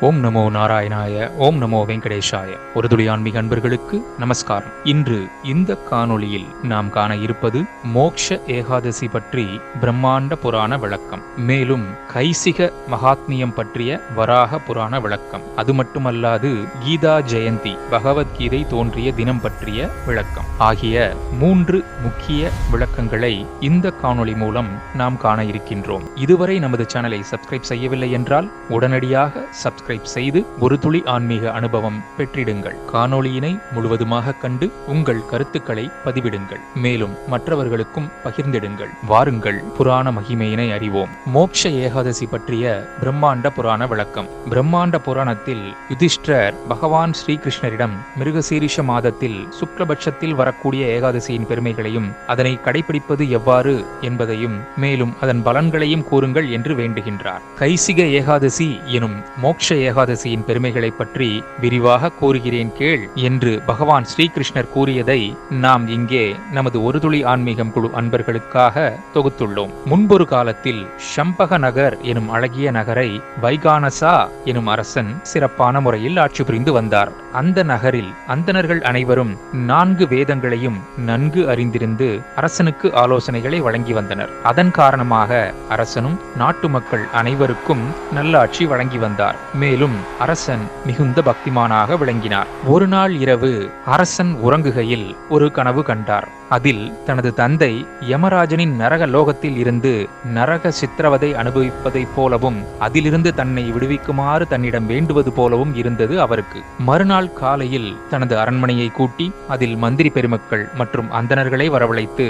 ஓம் நமோ நாராயணாய ஓம் நமோ வெங்கடேஷாய. ஒரு துளி ஆன்மீக அன்பர்களுக்கு நமஸ்காரம். இன்று இந்த காணொளியில் நாம் காண இருப்பது மோக்ஷ ஏகாதசி பற்றி பிரம்மாண்ட புராண விளக்கம். மேலும் கைசிக மகாத்மியம் பற்றிய வராக புராண விளக்கம். அது மட்டுமல்லாது கீதா ஜெயந்தி பகவத்கீதை தோன்றிய தினம் பற்றிய விளக்கம். ஆகிய மூன்று முக்கிய விளக்கங்களை இந்த காணொளி மூலம் நாம் காண இருக்கின்றோம். இதுவரை நமது சேனலை சப்ஸ்கிரைப் செய்யவில்லை என்றால் உடனடியாக சப்ஸ்கிரைப் செய்து ஒரு துளி ஆன்மீக அனுபவம் பெற்றிடுங்கள். காணொளியினை முழுவதுமாக கண்டு உங்கள் கருத்துக்களை பதிவிடுங்கள். மேலும் மற்றவர்களுக்கும் பகிர்ந்திடுங்கள். வாருங்கள் புராண மகிமையினை அறிவோம். மோக்ஷ ஏகாதசி பற்றிய பிரம்மாண்ட புராண விளக்கம். பிரம்மாண்ட புராணத்தில் யுதிஷ்டர் பகவான் ஸ்ரீகிருஷ்ணரிடம் மிருகசீரிஷ மாதத்தில் சுக்லபட்சத்தில் வரக்கூடிய ஏகாதசியின் பெருமைகளையும் அதனை கடைபிடிப்பது எவ்வாறு என்பதையும் மேலும் அதன் பலன்களையும் கூறுங்கள் என்று வேண்டுகின்றார். கைசிக ஏகாதசி எனும் மோக்ஷ ஏகாதசியின் பெருமைகளை பற்றி விரிவாக கூறுகிறேன் கேள் என்று பகவான் ஸ்ரீகிருஷ்ணர் கூறியதை நாம் இங்கே நமது ஒரு துளி ஆன்மீகம் குழு அன்பர்களுக்காக தொகுத்துள்ளோம். முன்பொரு காலத்தில் ஷம்பக நகர் எனும் அழகிய நகரை வைகானசா எனும் அரசன் சிறப்பான முறையில் ஆட்சி புரிந்து வந்தார். அந்த நகரில் அந்தணர்கள் அனைவரும் நான்கு வேதங்களையும் நன்கு அறிந்திருந்து அரசனுக்கு ஆலோசனைகளை வழங்கி வந்தனர். அதன் காரணமாக அரசனும் நாட்டு மக்கள் அனைவருக்கும் நல்லாட்சி வழங்கி வந்தார். மேலும் அரசன் மிகுந்த பக்திமானாக விளங்கினார். ஒரு நாள் இரவு அரசன் உறங்குகையில் ஒரு கனவு கண்டார். அதில் தனது தந்தை யமராஜனின் நரக லோகத்தில் இருந்து நரக சித்திரவதை அனுபவிப்பதைப் போலவும் அதிலிருந்து தன்னை விடுவிக்குமாறு தன்னிடம் வேண்டுவது போலவும் இருந்தது அவருக்கு. மறுநாள் காலையில் தனது அரண்மனையை கூட்டி அதில் மந்திரி பெருமக்கள் மற்றும் அந்தணர்களை வரவழைத்து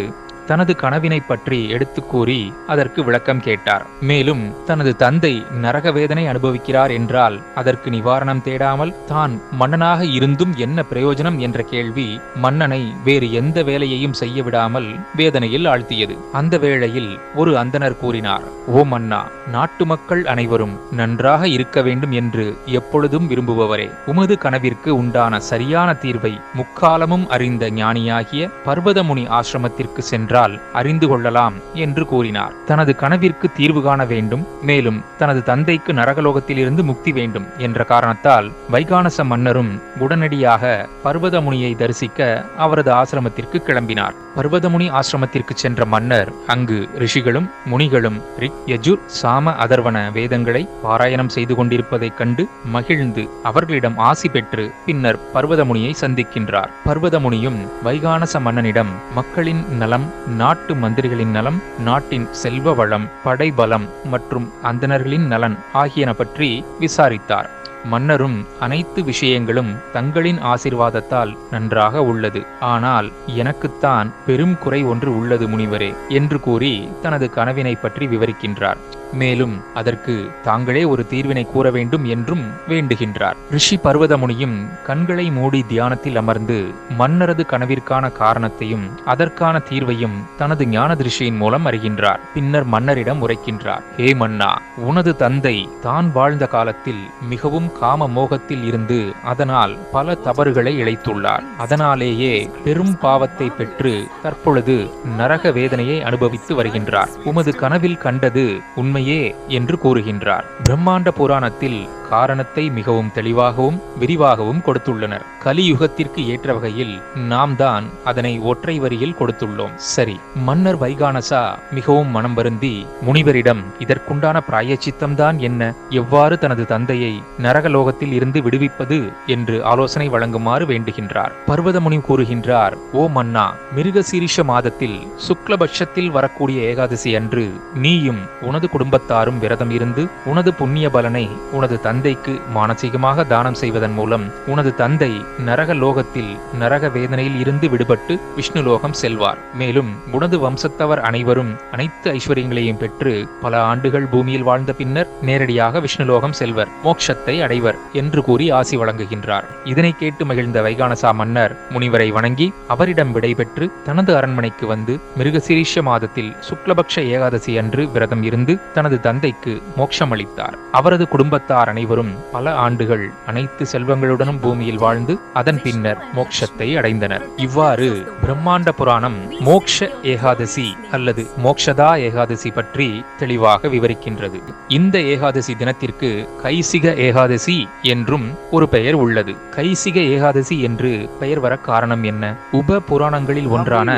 தனது கனவினை பற்றி எடுத்து கூறி அதற்கு விளக்கம் கேட்டார். மேலும் தனது தந்தை நரக வேதனை அனுபவிக்கிறார் என்றால் அதற்கு நிவாரணம் தேடாமல் தான் மன்னனாக இருந்தும் என்ன பிரயோஜனம் என்ற கேள்வி மன்னனை வேறு எந்த வேலையையும் செய்ய விடாமல் வேதனையில் ஆழ்த்தியது. அந்த வேளையில் ஒரு அந்தனர் கூறினார் ஓ மன்னா நாட்டு மக்கள் அனைவரும் நன்றாக இருக்க வேண்டும் என்று எப்பொழுதும் விரும்புபவரே. உமது கனவிற்கு உண்டான சரியான தீர்வை முக்காலமும் அறிந்த ஞானியாகிய பர்வதமுனி ஆசிரமத்திற்கு சென்றார் என்றால் அறிந்து கொள்ளலாம் என்று கூறினார். தனது கனவிற்கு தீர்வு காண வேண்டும் மேலும் தனது தந்தைக்கு நரகலோகத்திலிருந்து முக்தி வேண்டும் என்ற காரணத்தால் வைகானச மன்னரும் உடனடியாக பர்வதமுனியை தரிசிக்க அவரது ஆசிரமத்திற்கு கிளம்பினார். பர்வதமுனி ஆசிரமத்திற்கு சென்ற மன்னர் அங்கு ரிஷிகளும் முனிகளும் ரிக் யஜுர் சாம அதர்வன வேதங்களை பாராயணம் செய்து கொண்டிருப்பதைக் கண்டு மகிழ்ந்து அவர்களிடம் ஆசி பெற்று பின்னர் பர்வதமுனியை சந்திக்கின்றார். பர்வதமுனியும் வைகானச மன்னனிடம் மக்களின் நலம் நாட்டு மந்திரிகளின் நலம் நாட்டின் செல்வ வளம் படைபலம் மற்றும் அந்தணர்களின் நலன் ஆகியன பற்றி விசாரித்தார். மன்னரும் அனைத்து விஷயங்களும் தங்களின் ஆசிர்வாதத்தால் நன்றாக உள்ளது. ஆனால் எனக்குத்தான் பெரும் குறை ஒன்று உள்ளது முனிவரே என்று கூறி தனது கனவினை பற்றி விவரிக்கின்றார். மேலும் அதற்கு தாங்களே ஒரு தீர்வினை கூற வேண்டும் என்றும் வேண்டுகின்றார். ரிஷி பர்வதமுனியும் கண்களை மூடி தியானத்தில் அமர்ந்து மன்னரது கனவிற்கான காரணத்தையும் அதற்கான தீர்வையும் தனது ஞான திருஷியின் மூலம் அறிகின்றார். பின்னர் மன்னரிடம் உரைக்கின்றார். ஹே மன்னா உனது தந்தை தான் வாழ்ந்த காலத்தில் மிகவும் காம மோகத்தில் இருந்து அதனால் பல தவறுகளை இழைத்துள்ளார். அதனாலேயே பெரும் பாவத்தை பெற்று தற்பொழுது நரக வேதனையை அனுபவித்து வருகின்றார். உமது கனவில் கண்டது உண்மை உண்மையே என்று கூறுகின்றார். பிரம்மாண்ட புராணத்தில் காரணத்தை மிகவும் தெளிவாகவும் விரிவாகவும் கொடுத்துள்ளனர். கலியுகத்திற்கு ஏற்ற வகையில் நாம் தான் அதனை ஒற்றை வரியில் கொடுத்துள்ளோம். சரி மன்னர் வைகானசா மிகவும் மனம் வருந்தி முனிவரிடம் இதற்குண்டான பிராயச்சித்தம்தான் என்ன? எவ்வாறு தனது தந்தையை நரகலோகத்தில் இருந்து விடுவிப்பது என்று ஆலோசனை வழங்குமாறு வேண்டுகின்றார். பர்வதமுனி கூறுகின்றார் ஓ மன்னா மிருகசீரிஷ மாதத்தில் சுக்லபட்சத்தில் வரக்கூடிய ஏகாதசி அன்று நீயும் உனது குடும்பத்தாரும் விரதம் இருந்து உனது புண்ணிய பலனை உனது தந்தைக்கு மானசீகமாக தானம் செய்வதன் மூலம் உனது தந்தை நரக லோகத்தில் நரக வேதனையில் இருந்து விடுபட்டு விஷ்ணு லோகம் செல்வார். மேலும் உனது வம்சத்தவர் அனைவரும் அனைத்து ஐஸ்வர்யங்களையும் பெற்று பல ஆண்டுகள் பூமியில் வாழ்ந்த பின்னர் நேரடியாக விஷ்ணுலோகம் செல்வர் மோட்சத்தை அடைவர் என்று கூறி ஆசி வழங்குகின்றார். இதனை கேட்டு மகிழ்ந்த வைகானசா மன்னர் முனிவரை வணங்கி அவரிடம் விடைபெற்று தனது அரண்மனைக்கு வந்து மிருகசிரீஷ மாதத்தில் சுக்லபக்ஷ ஏகாதசி அன்று விரதம் இருந்து தனது தந்தைக்கு மோட்சம் அளித்தார் அவரது குடும்பத்தார் அனைவரும் அனைவரும் பல ஆண்டுகள் அனைத்து செல்வங்களுடனும் பூமியில் வாழ்ந்து அதன் பின்னர் மோட்சத்தை அடைந்தனர். இவ்வாறு பிரம்மாண்ட புராணம் மோக்ஷ ஏகாதசி அல்லது மோக்ஷதா ஏகாதசி பற்றி தெளிவாக விவரிக்கின்றது. இந்த ஏகாதசி தினத்திற்கு கைசிக ஏகாதசி என்றும் ஒரு பெயர் உள்ளது. கைசிக ஏகாதசி என்று பெயர் வர காரணம் என்ன? உப புராணங்களில் ஒன்றான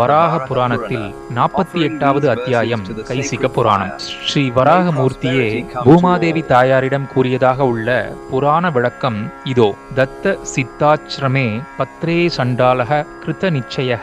வராக புராணத்தில் நாற்பத்தி எட்டாவது அத்தியாயம் கைசிக புராணம். ஸ்ரீ வராகமூர்த்தியே பூமாதேவி தாயாரிடம் கூறியதாக உள்ள புராண விளக்கம் இதோ. தத்த சித்தாச்சிரமே பத்ரே சண்டாலக கிருத நிச்சய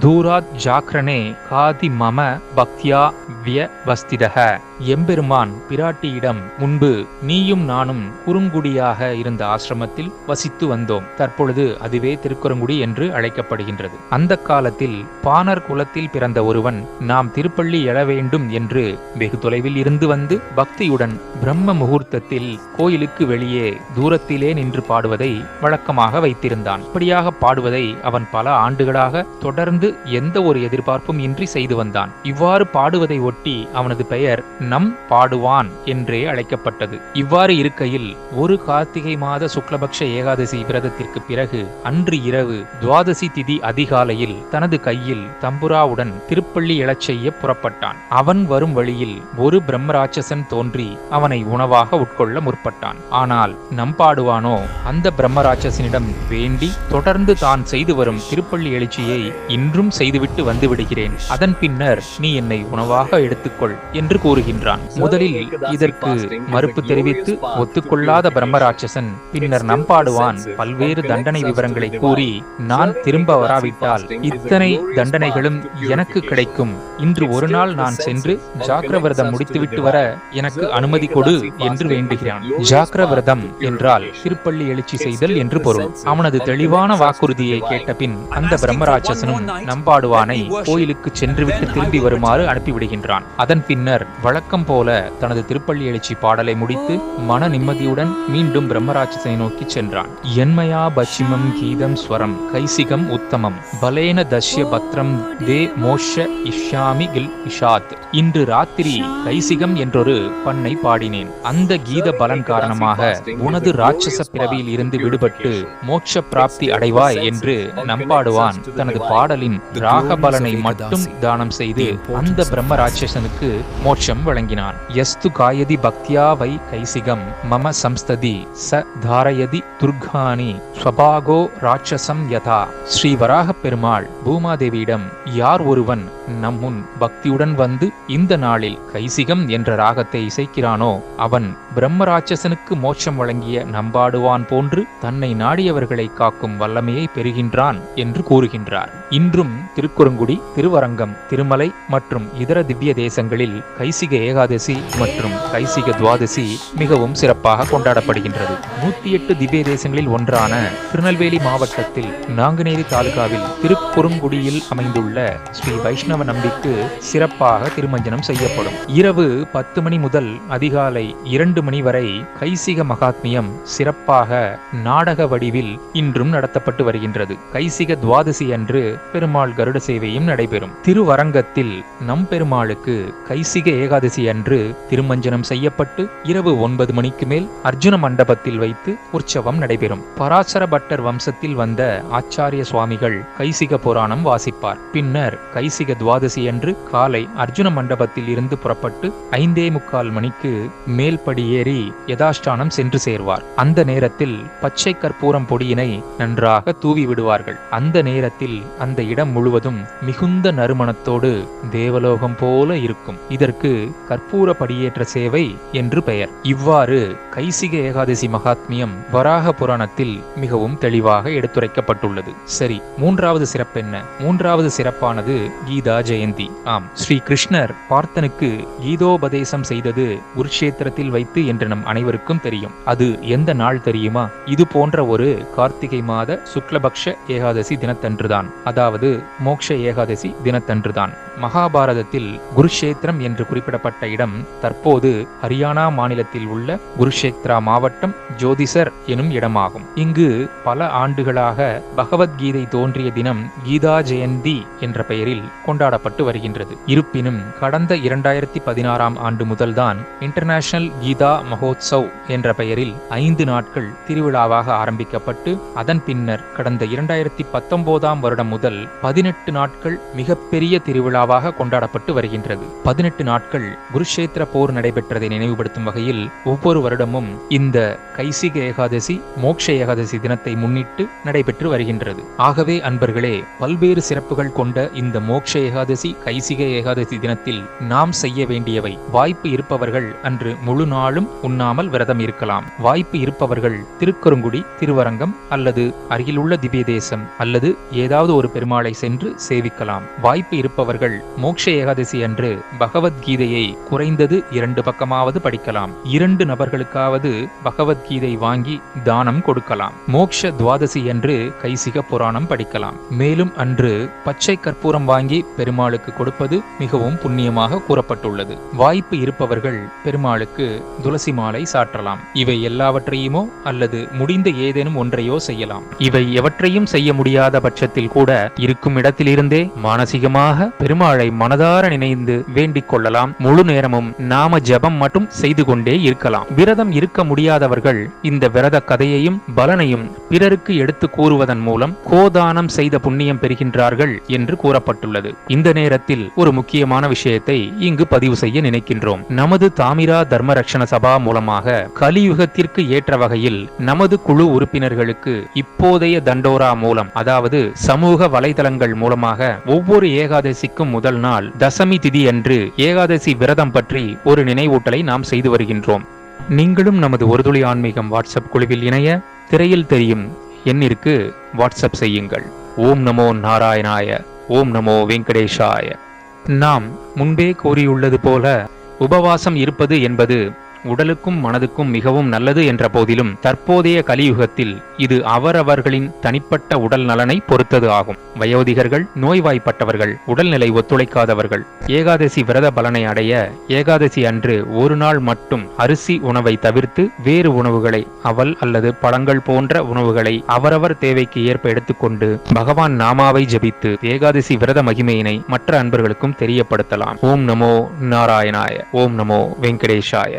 தூராத் ஜாக்ரணே காதி மம பக்தியா வியவஸ்திதக. எம்பெருமான் பிராட்டியிடம் முன்பு நீயும் நானும் குறுங்குடியாக இருந்த ஆசிரமத்தில் வசித்து வந்தோம். தற்பொழுது அதுவே திருக்குறங்குடி என்று அழைக்கப்படுகின்றது. அந்த காலத்தில் பாணர் குலத்தில் பிறந்த ஒருவன் நாம் திருப்பள்ளி எழ வேண்டும் என்று வெகு தொலைவில் இருந்து வந்து பக்தியுடன் பிரம்ம முகூர்த்தத்தில் கோயிலுக்கு வெளியே தூரத்திலே நின்று பாடுவதை வழக்கமாக வைத்திருந்தான். இப்படியாக பாடுவதை அவன் பல ஆண்டுகளாக தொடர்ந்து எந்த ஒரு எதிர்பார்ப்பும் இன்றி செய்து வந்தான். இவ்வாறு பாடுவதை ஒட்டி அவனது பெயர் நம் பாடுவான் என்றே அழைக்கப்பட்டது. இவ்வாறு இருக்கையில் ஒரு கார்த்திகை மாத சுக்லபக்ஷ ஏகாதசி விரதத்திற்கு பிறகு அன்று இரவு துவாதசி திதி அதிகாலையில் தனது கையில் தம்புராவுடன் திருப்பள்ளி எழச் செய்ய புறப்பட்டான். அவன் வரும் வழியில் ஒரு பிரம்மராட்சசன் தோன்றி அவனை உணவாக உட்கொள்ள முற்பட்டான். ஆனால் நம்பாடுவானோ அந்த பிரம்மராட்சசனிடம் வேண்டி தொடர்ந்து தான் செய்து வரும் திருப்பள்ளி எழுச்சியை இன்றும் செய்துவிட்டு வந்துவிடுகிறேன் அதன் பின்னர் நீ என்னை உணவாக எடுத்துக்கொள் என்று கூறுகின்றான் முதலில் இதற்கு மறுப்பு தெரிவித்து ஒத்துக்கொள்ளாத பிரம்மராட்சசன் பின்னர் நம்பாடுவான். பல்வேறு தண்டனை விவரங்களை கூறி நான் திரும்ப வராவிட்டால் இத்தனை தண்டனைகளும் எனக்கு கிடைக்கும். இன்று ஒரு நாள் நான் சென்று ஜாக்கிரவிரதம் முடித்துவிட்டு வர எனக்கு அனுமதி கொடு என்று வேண்டுகிறான். ஜாக்கிரவிரதம் என்றால் திருப்பள்ளி எழுச்சி செய்தல் என்று பொருள். அவனது தெளிவான வாக்குறுதியை கேட்ட பின் அந்த பிரம்மராட்சசனும் நம்பாடுவானை கோயிலுக்கு சென்றுவிட்டு திரும்பி வருமாறு அனுப்பிவிடுகின்றான். அதன் பின்னர் வழக்கம் போல தனது திருப்பள்ளி எழுச்சி பாடலை முடித்து மன நிம்மதியுடன் மீண்டும் பிரம்மராட்சசனை நோக்கி சென்றான். என்மயா பச்சிமம் கீதம் ஸ்வரம் கைசிகம் உத்தமம். பலேன தஷ்ய பத்ரம் தே மோஷ இஷ்யாமி கில் இஷாத். இன்று ராத்திரி கைசிகம் என்றொரு பண்ணை பாடினேன். அந்த கீத பலன் காரணமாக உனது ராட்சச பிறவியில் இருந்து விடுபட்டு மோட்ச பிராப்தி அடைவாய் என்று நம்பாடுவான் தனது பாடலின் ராக பலனை மட்டும் தானம் செய்து அந்த பிரம்ம ராட்சசனுக்கு மோட்சம் வழங்கினான். எஸ்து காயதி பக்தியா வை கைசிகம் மம சம்ஸ்ததி ச தாரயதி துர்கானி ஸ்வபாகோ ராட்சசம் யதா. ஸ்ரீ வராக பெருமாள் பூமாதேவியிடம் யார் ஒருவன் நம் முன் பக்தியுடன் வந்து இந்த நாளில் கைசிகம் என்ற ராகத்தை இசைக்கிறானோ அவன் பிரம்மராட்சசனுக்கு மோட்சம் வழங்கிய நம்பாடுவான் போன்று தன்னை நாடியவர்களை காக்கும் வல்லமையை பெறுகின்றான் என்று கூறுகின்றார். இன்றும் திருக்குறுங்குடி திருவரங்கம் திருமலை மற்றும் இதர திவ்ய தேசங்களில் கைசிகை ஏகாதசி மற்றும் கைசிக துவாதசி மிகவும் சிறப்பாக கொண்டாடப்படுகின்றது. நூத்தி எட்டு திவ்ய தேசங்களில் ஒன்றான திருநெல்வேலி மாவட்டத்தில் நாங்குநேரி தாலுகாவில் திருக்குறுங்குடியில் அமைந்துள்ள ஸ்ரீ வைஷ்ணவ நம்பிக்கு சிறப்பாக திருமஞ்சனம் செய்யப்படும். இரவு பத்து மணி முதல் அதிகாலை இரண்டு மணி வரை கைசிக மகாத்மியம் சிறப்பாக நாடக வடிவில் இன்றும் நடத்தப்பட்டு வருகின்றது. கைசிக துவாதசி அன்று பெருமாள் கருட சேவையும் நடைபெறும். திருவரங்கத்தில் நம் பெருமாளுக்கு கைசிக ஏகாதசி அன்று திருமஞ்சனம் செய்யப்பட்டு இரவு ஒன்பது மணிக்கு மேல் அர்ஜுன மண்டபத்தில் வைத்து உற்சவம் நடைபெறும். பராசர பட்டர் வம்சத்தில் வந்த ஆச்சாரிய சுவாமிகள் கைசிக புராணம் வாசிப்பார். பின்னர் கைசிக துவாதசி அன்று காலை அர்ஜுன மண்டபத்தில் இருந்து புறப்பட்டு ஐந்தே முக்கால் மணிக்கு மேல்படி ஏறி யதாஷ்டானம் சென்று சேர்வார். அந்த நேரத்தில் பச்சை கற்பூரம் பொடியினை நன்றாக தூவி விடுவார்கள். அந்த நேரத்தில் அந்த இடம் முழுவதும் மிகுந்த நறுமணத்தோடு தேவலோகம் போல இருக்கும். இதற்கு கற்பூர படியேற்ற சேவை என்று பெயர். இவ்வாறு கைசிக ஏகாதசி மகாத்மியம் வராக புராணத்தில் மிகவும் தெளிவாக எடுத்துரைக்கப்பட்டுள்ளது. சரி மூன்றாவது சிறப்பென்ன? மூன்றாவது சிறப்பானது கீதா ஜெயந்தி. ஆம் ஸ்ரீ கிருஷ்ணர் பார்த்தனுக்கு கீதோபதேசம் செய்தது குருஷேத்திரத்தில் வைத்து என்று நம் அனைவருக்கும் தெரியும். அது எந்த நாள் தெரியுமா? இது போன்ற ஒரு கார்த்திகை மாத சுக்லபக்ஷ ஏகாதசி தினத்தன்றுதான். அதாவது மோக்ஷ ஏகாதசி தினத்தன்றுதான். மகாபாரதத்தில் குருஷேத்திரம் என்று குறிப்பிடப்பட்ட ஏற்பட்ட இடம் தற்போது ஹரியானா மாநிலத்தில் உள்ள குருஷேத்ரா மாவட்டம் ஜோதிசர் எனும் இடமாகும். இங்கு பல ஆண்டுகளாக பகவத்கீதை தோன்றிய தினம் கீதா ஜெயந்தி என்ற பெயரில் கொண்டாடப்பட்டு வருகின்றது. இருப்பினும் கடந்த இரண்டாயிரத்தி பதினாறாம் ஆண்டு முதல்தான் இன்டர்நேஷனல் கீதா மகோத்சவ் என்ற பெயரில் ஐந்து நாட்கள் திருவிழாவாக ஆரம்பிக்கப்பட்டு அதன் பின்னர் கடந்த இரண்டாயிரத்தி பத்தொன்பதாம் வருடம் முதல் பதினெட்டு நாட்கள் மிகப்பெரிய திருவிழாவாக கொண்டாடப்பட்டு வருகின்றது. பதினெட்டு நாட்கள் குருஷேத்திர போர் நடைபெற்றதை நினைவுபடுத்தும் வகையில் ஒவ்வொரு வருடமும் இந்த கைசிக ஏகாதசி மோக்ஷ ஏகாதசி தினத்தை முன்னிட்டு நடைபெற்று வருகின்றது. ஆகவே அன்பர்களே பல்வேறு சிறப்புகள் கொண்ட இந்த மோக்ஷ ஏகாதசி கைசிக ஏகாதசி தினத்தில் நாம் செய்ய வேண்டியவை வாய்ப்பு இருப்பவர்கள் அன்று முழு நாளும் உண்ணாமல் விரதம் இருக்கலாம். வாய்ப்பு இருப்பவர்கள் திருக்கருங்குடி திருவரங்கம் அல்லது அருகிலுள்ள திவ்ய தேசம் அல்லது ஏதாவது ஒரு பெருமாளை சென்று சேவிக்கலாம். வாய்ப்பு இருப்பவர்கள் மோக்ஷ ஏகாதசி அன்று பகவத்கீதையை குறைந்தது இரண்டு பக்கமாவது படிக்கலாம். இரண்டு நபர்களுக்காவது பகவத்கீதை வாங்கி தானம் கொடுக்கலாம். மோக்ஷ துவாதசி என்று கைசிக புராணம் படிக்கலாம். மேலும் அன்று பச்சை கற்பூரம் வாங்கி பெருமாளுக்கு கொடுப்பது மிகவும் புண்ணியமாக கூறப்பட்டுள்ளது. வாய்ப்பு இருப்பவர்கள் பெருமாளுக்கு துளசி மாலை சாற்றலாம். இவை எல்லாவற்றையுமோ அல்லது முடிந்த ஏதேனும் ஒன்றையோ செய்யலாம். இவை எவற்றையும் செய்ய முடியாத பட்சத்தில் கூட இருக்கும் இடத்திலிருந்தே மானசீகமாக பெருமாளை மனதார நினைந்து வேண்டிக் கொள்ளலாம். முழு நேரமும் நாம ஜெபம் மட்டும் செய்து கொண்டே இருக்கலாம். விரதம் இருக்க முடியாதவர்கள் இந்த விரத கதையையும் பலனையும் பிறருக்கு எடுத்து கூறுவதன் மூலம் கோதானம் செய்த புண்ணியம் பெறுகின்றார்கள் என்று கூறப்பட்டுள்ளது. இந்த நேரத்தில் ஒரு முக்கியமான விஷயத்தை இங்கு பதிவு செய்ய நினைக்கின்றோம். நமது தாமிரா தர்ம ரக்ஷண சபா மூலமாக கலியுகத்திற்கு ஏற்ற வகையில் நமது குழு உறுப்பினர்களுக்கு இப்போதைய தண்டோரா மூலம் அதாவது சமூக வலைதளங்கள் மூலமாக ஒவ்வொரு ஏகாதசிக்கும் முதல் நாள் தசமி திதி அன்று ஏகாதசி விரதம் பற்றி ஒரு நினைவூட்டலை நாம் செய்து வருகின்றோம். நீங்களும் நமது ஒருதுளி ஆன்மீகம் வாட்ஸ்அப் குழுவில் இணைய திரையில் தெரியும் எண்ணிற்கு வாட்ஸ்அப் செய்யுங்கள். ஓம் நமோ நாராயணாய ஓம் நமோ வெங்கடேஷாய. நாம் முன்பே கூறியுள்ளது போல உபவாசம் இருப்பது என்பது உடலுக்கும் மனதுக்கும் மிகவும் நல்லது என்ற போதிலும் தற்போதைய கலியுகத்தில் இது அவரவர்களின் தனிப்பட்ட உடல் நலனை பொறுத்தது ஆகும். வயோதிகர்கள் நோய்வாய்ப்பட்டவர்கள் உடல்நிலை ஒத்துழைக்காதவர்கள் ஏகாதசி விரத பலனை அடைய ஏகாதசி அன்று ஒரு நாள் மட்டும் அரிசி உணவை தவிர்த்து வேறு உணவுகளை அவல் அல்லது பழங்கள் போன்ற உணவுகளை அவரவர் தேவைக்கு ஏற்ப எடுத்துக்கொண்டு பகவான் நாமாவை ஜபித்து ஏகாதசி விரத மகிமையினை மற்ற அன்பர்களுக்கும் தெரியப்படுத்தலாம். ஓம் நமோ நாராயணாய ஓம் நமோ வெங்கடேஷாய.